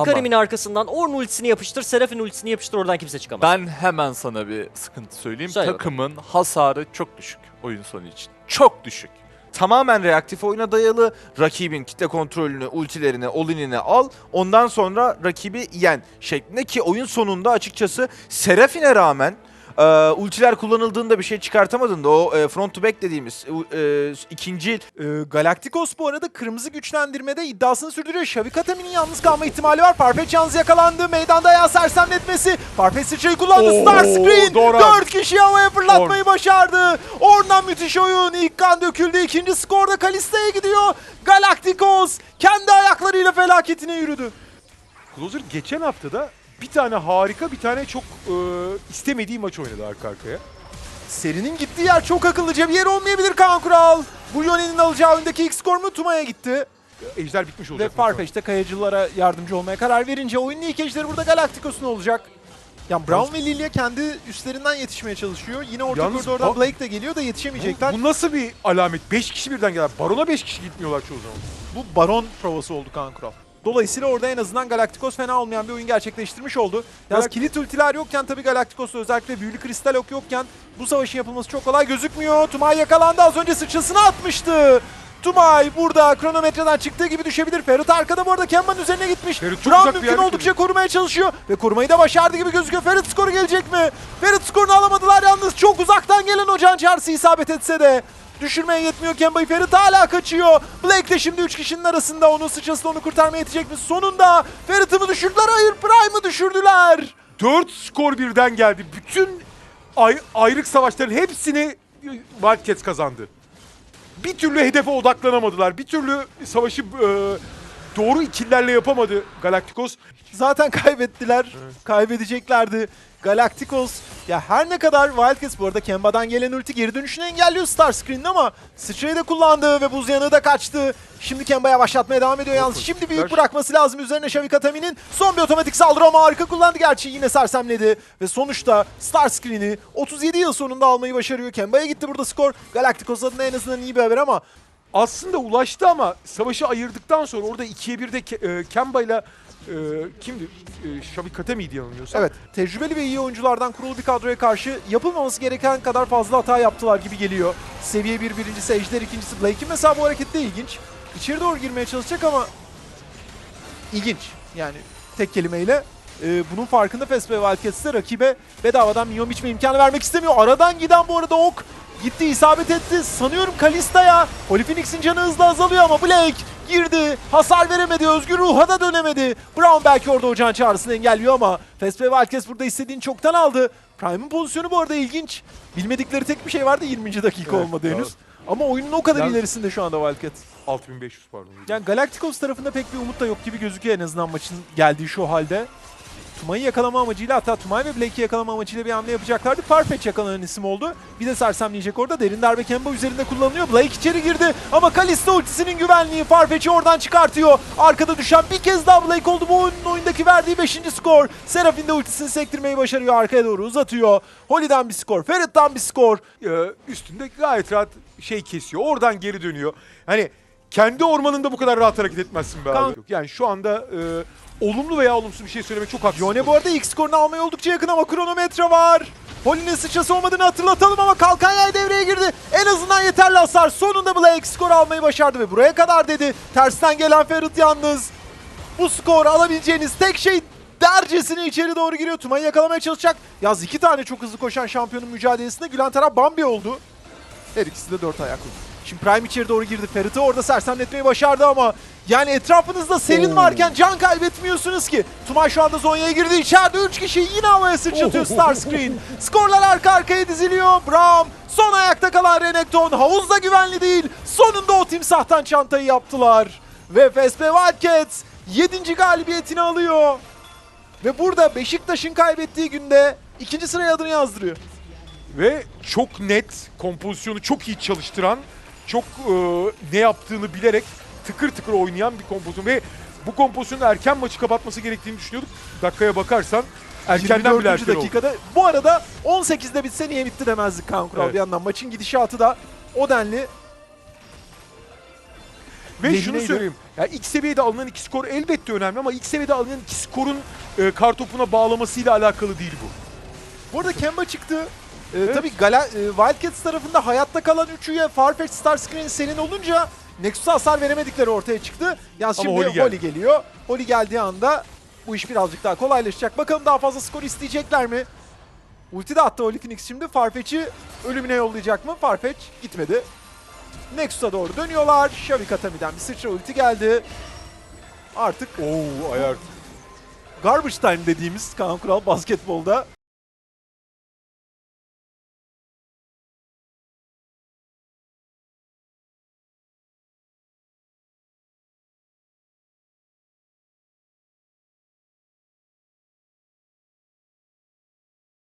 Hekarim'in arkasından Ornn ultisini yapıştır, Seraph'in ultisini yapıştır oradan kimse çıkamaz. Ben hemen sana bir sıkıntı söyleyeyim. Söyle Takımın hasarı çok düşük oyun sonu için. Çok düşük. Tamamen reaktif oyuna dayalı. Rakibin kitle kontrolünü, ultilerini, olinini al. Ondan sonra rakibi yen şeklinde ki oyun sonunda açıkçası Seraphine rağmen e, ultiler kullanıldığında bir şey çıkartamadığında o e, front to back dediğimiz e, ikinci Ee, Galacticos bu arada kırmızı güçlendirmede iddiasını sürdürüyor. Şavikatami'nin yalnız kalma ihtimali var. Farfetch yalnız yakalandı. Meydanda ayağı sersemletmesi. Farfetch sıçrayı kullandı. Oo, Starscreen doğru. 4 kişi havaya fırlatmayı başardı. Oradan müthiş oyun. İlk kan döküldü. İkinci skorda Kalista'ya gidiyor. Galacticos kendi ayaklarıyla felaketine yürüdü. Closer geçen haftada bir tane harika bir tane çok e, istemediği maç oynadı arka arkaya. Serinin gittiği yer çok akıllıca bir yer olmayabilir Kaan Kural. Bu Yone'nin alacağı öndeki ilk skor mu Tuma'ya gitti. Ejder bitmiş Ve olacak. Farfetch de kayıcılara yardımcı olmaya karar verince oyunun ilk ejderi burada Galacticos'un olacak. Yani Brown ve Lilia kendi üstlerinden yetişmeye çalışıyor. Yine orta Yalnız koridordan Blake de geliyor da yetişemeyecekler. bu, bu nasıl bir alamet? 5 kişi birden geldi. Baron'a 5 kişi gitmiyorlar çoğu zaman. Bu Baron provası oldu Kaan Kural. Dolayısıyla orada en azından Galacticos fena olmayan bir oyun gerçekleştirmiş oldu. Yalnız kilit ultiler yokken tabii Galacticos'ta özellikle büyülü kristal ok yokken bu savaşın yapılması çok kolay gözükmüyor. Tumay yakalandı az önce sıçrasını atmıştı. Tumay burada kronometreden çıktığı gibi düşebilir. Ferit arkada bu arada Kemba'nın üzerine gitmiş. Ferit çok Brown mümkün oldukça korumaya çalışıyor. Ve korumayı da başardı gibi gözüküyor. Ferit skoru gelecek mi? Ferit skorunu alamadılar yalnız. Çok uzaktan gelen ocağın çarşı isabet etse de. Düşürmeye yetmiyor Kemba'yı. Ferit hala kaçıyor. Blake de şimdi 3 kişinin arasında. Onun sıçrası onu kurtarmaya yetecek mi? Sonunda Ferit'i mi düşürdüler? Hayır Prime'ı düşürdüler. 4 skor birden geldi. Bütün ay- ayrık savaşların hepsini Wildcats kazandı. Bir türlü hedefe odaklanamadılar. Bir türlü savaşı e, doğru ikillerle yapamadı Galacticos. Zaten kaybettiler. Kaybedeceklerdi. Galacticos ya her ne kadar Wildcats bu arada Kemba'dan gelen ulti geri dönüşünü engelliyor Starscreen'in ama sıçrayı da kullandı ve buz yanığı da kaçtı. Şimdi Kemba yavaşlatmaya devam ediyor yalnız. Şimdi büyük bırakması lazım üzerine Şavik Atami'nin. Son bir otomatik saldırı ama harika kullandı gerçi yine sersemledi. Ve sonuçta Starscreen'i 37 yıl sonunda almayı başarıyor. Kemba'ya gitti burada skor. Galacticos adına en azından iyi bir haber ama Aslında ulaştı ama savaşı ayırdıktan sonra orada 2'ye 1'de Ke- e, Kemba ile e, kimdi? E, Shabik Katemi'ydi yanılmıyorsam. Evet, tecrübeli ve iyi oyunculardan kurulu bir kadroya karşı yapılmaması gereken kadar fazla hata yaptılar gibi geliyor. Seviye 1 birincisi Ejder, ikincisi Blake'in mesela bu hareketi de ilginç. İçeri doğru girmeye çalışacak ama ilginç. Yani tek kelimeyle e, bunun farkında Fes ve de rakibe bedavadan minyon biçme imkanı vermek istemiyor. Aradan giden bu arada ok gitti isabet etti. Sanıyorum Kalista'ya. Holy Phoenix'in canı hızla azalıyor ama Blake girdi. Hasar veremedi. Özgür ruha da dönemedi. Brown belki orada ocağın çağrısını engelliyor ama Fes ve Wildcats burada istediğini çoktan aldı. Prime'ın pozisyonu bu arada ilginç. Bilmedikleri tek bir şey vardı 20. dakika Evet, olmadı henüz. Ama oyunun o kadar Yalnız- ilerisinde şu anda Wildcats. 6500 pardon. Yani Galacticos tarafında pek bir umut da yok gibi gözüküyor en azından maçın geldiği şu halde. Tuma'yı yakalama amacıyla hatta Tumay ve Blake'i yakalama amacıyla bir hamle yapacaklardı. Farfetch yakalanan isim oldu. Bir de sersemleyecek orada. Derin darbe Kemba üzerinde kullanılıyor. Blake içeri girdi ama Kalista ultisinin güvenliği Farfetch'i oradan çıkartıyor. Arkada düşen bir kez daha Blake oldu. Bu oyunun oyundaki verdiği 5. skor. Seraphine de ultisini sektirmeyi başarıyor. Arkaya doğru uzatıyor. Holy'den bir skor. Ferit'ten bir skor. e, üstünde gayet rahat şey kesiyor. Oradan geri dönüyor. Hani kendi ormanında bu kadar rahat hareket etmezsin be abi. Yani şu anda e, olumlu veya olumsuz bir şey söylemek çok haksız. Yone bu arada ilk skorunu almaya oldukça yakın ama kronometre var. Holly'nin sıçrası olmadığını hatırlatalım ama kalkan yay devreye girdi. En azından yeterli hasar. Sonunda Blake skor almayı başardı ve buraya kadar dedi. Tersten gelen Ferit yalnız. Bu skor alabileceğiniz tek şey dercesine içeri doğru giriyor. Tuma'yı yakalamaya çalışacak. Yaz iki tane çok hızlı koşan şampiyonun mücadelesinde gülen taraf Bambi oldu. Her ikisi de dört ayaklı. Şimdi Prime içeri doğru girdi. Ferit'i orada sersemletmeyi başardı ama yani etrafınızda Selin varken can kaybetmiyorsunuz ki. Tumay şu anda Zonya'ya girdi. İçeride 3 kişi yine havaya sıçratıyor Starscreen. Skorlar arka arkaya diziliyor. Braum son ayakta kalan Renekton. Havuzda güvenli değil. Sonunda o timsahtan çantayı yaptılar. Ve Fespe Wildcats 7. galibiyetini alıyor. Ve burada Beşiktaş'ın kaybettiği günde ikinci sıraya adını yazdırıyor. Ve çok net, kompozisyonu çok iyi çalıştıran, çok e, ne yaptığını bilerek tıkır tıkır oynayan bir kompozisyon. Ve bu kompozisyonun erken maçı kapatması gerektiğini düşünüyorduk. Dakikaya bakarsan erkenden bile 24. erken oldu. dakikada. Bu arada 18'de bitse niye bitti demezdik Kaan Kural Evet. bir yandan. Maçın gidişatı da o denli. Ve şunu lehineydi. söyleyeyim. Ya ilk seviyede alınan iki skor elbette önemli ama ilk seviyede alınan iki skorun e, kartopuna bağlamasıyla alakalı değil bu. Bu arada Kemba çıktı. Ee, Tabii Gala, e, Wildcats tarafında hayatta kalan üç üye Farfetch Starscreen senin olunca Nexus'a hasar veremedikleri ortaya çıktı. Yalnız Ama şimdi Holly, geldi. geliyor. Holly geldiği anda bu iş birazcık daha kolaylaşacak. Bakalım daha fazla skor isteyecekler mi? Ulti de attı Holy Phoenix şimdi. Farfetch'i ölümüne yollayacak mı? Farfetch gitmedi. Nexus'a doğru dönüyorlar. Shavik Atami'den bir sıçra ulti geldi. Artık Oo ayar. garbage time dediğimiz Kaan Kural basketbolda